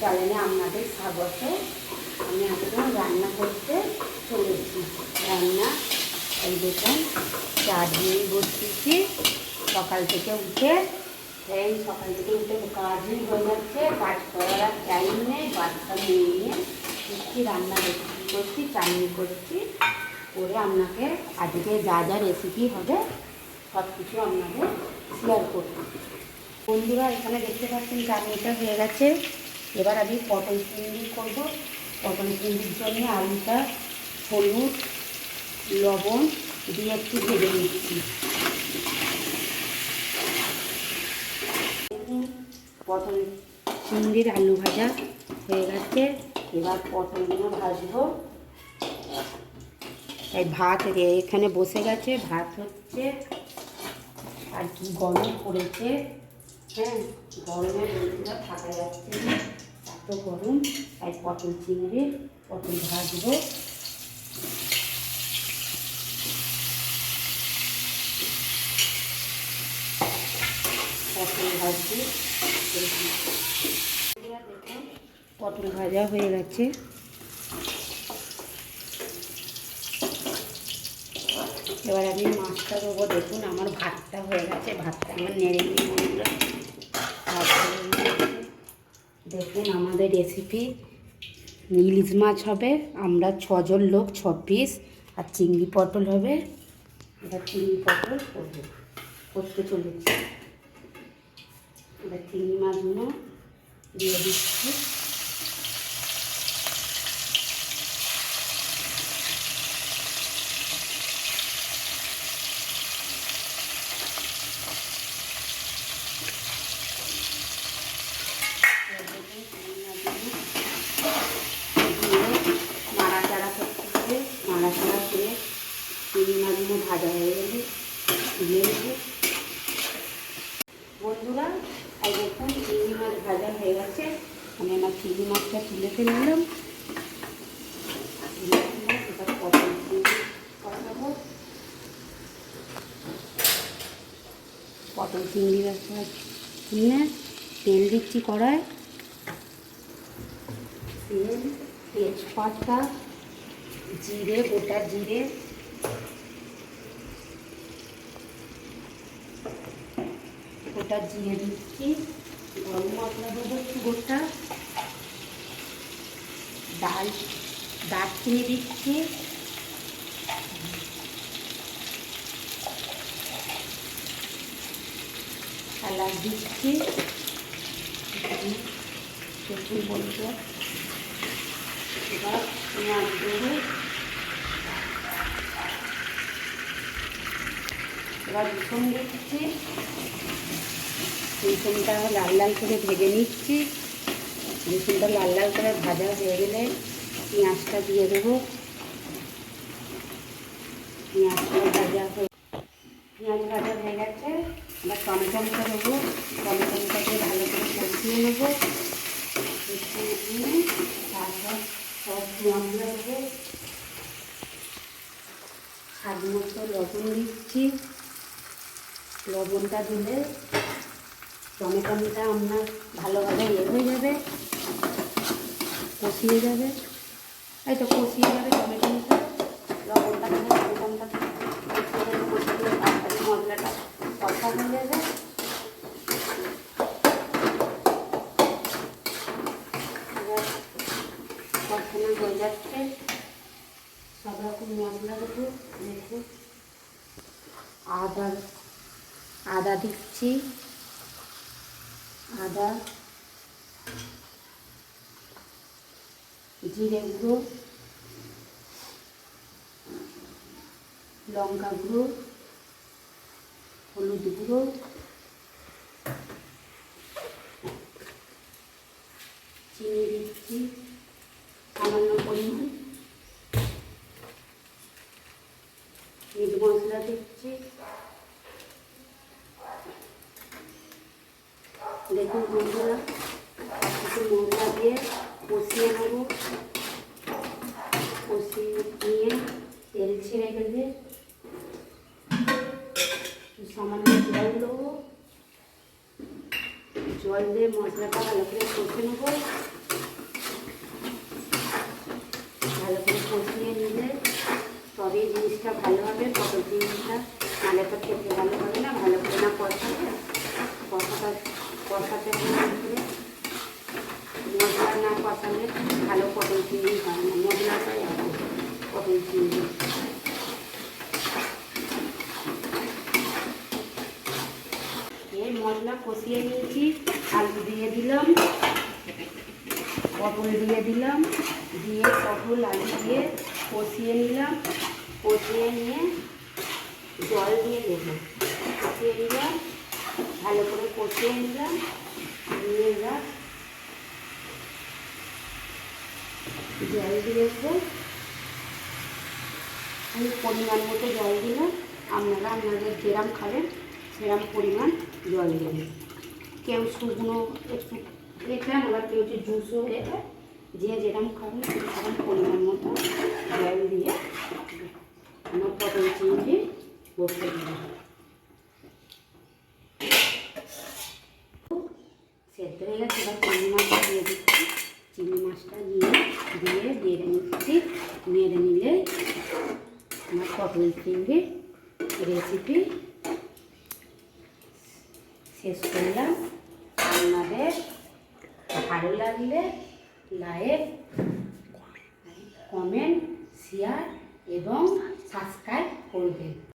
চ্যানেলে আপনাদের স্বাগত। আমি এখন রান্না করতে চলেছি। রান্না, এই দেখুন, চা দিয়ে বসতেছি সকাল থেকে উঠে, এই সকাল থেকে উঠে কাজই হয়ে যাচ্ছে। কাজ করার আর টাইম নেই, বাচ্চা মেয়ে নিয়ে করছি রান্না করছি, চাটনি করছি। করে আপনাকে আজকে যা যা রেসিপি হবে সব কিছু আপনাকে শেয়ার করব। বন্ধুরা, এখানে দেখতে পাচ্ছেন, চাটনিটা হয়ে গেছে। এবার আমি পটল চিংড়ি করব। পটল চিংড়ির জন্য আলুটা, হলুদ, লবণ দিয়ে একটু ভেজে নিচ্ছি। পটল চিংড়ির আলু ভাজা হয়ে গেছে। এবার পটলগুলো ভাজবো। এই ভাত এখানে বসে গেছে, ভাত হচ্ছে। আর কি গরম পড়েছে হ্যাঁ গরমে বন্ধুরা থাকা যাচ্ছে না। এত গরম তাই পটল চিংড়ি, পটল ভাজবো। পটল দেখুন, পটল ভাজা হয়ে গেছে। এবার আমি মাছটা দেবো। দেখুন, আমার ভাতটা হয়ে গেছে। ভাতটা আমার নেড়ে নিয়ে বন্ধুরা ভাত হয়ে গেছে। দেখুন আমাদের রেসিপি ইলিশ মাছ হবে, আমরা ছজন লোক, ছ পিস আর চিংড়ি পটল হবে এবার চিংড়ি পটল করব, করতে চলেছি। এবার চিংড়ি মাছগুলো দিয়ে দিচ্ছি নাড়াচাড়া করতে নাড়াচাড়া করে ভাজা হয়ে গেলে তুলে নেব বন্ধুরা, এই দেখুন, চিংড়ি মাছ ভাজা হয়ে গেছে। আমি আমার চিংড়ি মাছটা তুলে ফেললাম। তুলে পটল চিংড়ি পটল নিয়ে তেল দিচ্ছি কড়ায় তেল, তেজপাতা, জিরে, গোটা জিরে। গোটা জিরে দিচ্ছি। গরম মশলা দেবো একটু গোটা। ডাল, দারচিনি দিচ্ছি। এলাচ দিচ্ছি। বলতে এবার পেঁয়াজ দেবো। এবার রসুন দিচ্ছি। রসুনটা লাল লাল করে ভেজে নিচ্ছি। রসুনটা লাল লাল করে ভাজা হয়ে গেলে পেঁয়াজটা দিয়ে দেবো। পেঁয়াজটা ভাজা হয়ে পেঁয়াজ ভাজা হয়ে গেছে। এবার টমেটোটা দেবো। টমেটোটাকে ভালো করে কষিয়ে নেব। কষিয়ে নিয়ে তারপর সব মশলা দেবো। স্বাদ মতো লবণ দিচ্ছি। লবণটা দিলে টমেটোটা আপনার ভালোভাবে ইয়ে হয়ে যাবে, কষিয়ে যাবে। এই তো কষিয়ে যাবে টমেটোটা। লবণটা দিলে টমেটোটা মশলাটা কষা হয়ে যাবে। কষানো হয়ে যাচ্ছে। সব রকম মশলা দেবো। দেখুন আদা আদা দিচ্ছি। আদা, জিরে গুঁড়ো, লঙ্কা গুঁড়ো, হলুদ গুঁড়ো, চিনি দিচ্ছি সামান্য পরিমাণ। মিট মশলা দিচ্ছি। দেখুন বন্ধুরা কিছু মশলা দিয়ে কষিয়ে নেব। কষিয়ে নিয়ে তেল ছেড়ে গেলে সামান্য জল দেবো। জল দিয়ে মশলাটা ভালো করে কষে নেব। ভালো করে কষিয়ে নিলে তবে জিনিসটা ভালো হবে, পটল জিনিসটা। নালে তো খেতে ভালো হবে না, ভালো করে না কষা কষাতে হবে মশলা না কষালে ভালো পটল চিংড়ি হয় না মশলাটাই হবে পটল চিংড়ি। এই মশলা কষিয়ে নিয়েছি, আলু দিয়ে দিলাম, পটল দিয়ে দিলাম, দিয়ে পটল আলু দিয়ে কষিয়ে নিলাম, কষিয়ে নিয়ে জল দিয়ে দেবো। কষিয়ে নিলাম ভালো করে কষিয়ে নিলাম, নিয়ে এবার জল দিয়েছে আমি পরিমাণ মতো জল দিলাম। আপনারা আপনাদের যেরাম খাবেন, সেরাম পরিমাণ জল দেবেন। কেউ শুকনো একটু রেখে আবার কেউ যে জুসও রেখে যে যেরকম খাবেন সেরকম পরিমাণ মতো জল দিয়ে আমার পটল চিংড়ি বসে দিলাম সেদ্ধ হয়ে গেছে এবার চিংড়ি মাছটা দিয়ে দিচ্ছি। চিংড়ি মাছটা দিয়ে দিয়ে নেড়ে নিচ্ছি নেড়ে নিলে আমার পটল চিংড়ি রেসিপি শেষ করলাম। আপনাদের ভালো লাগলে লাইক কমেন্ট শেয়ার এবং সাবস্ক্রাইব করবেন।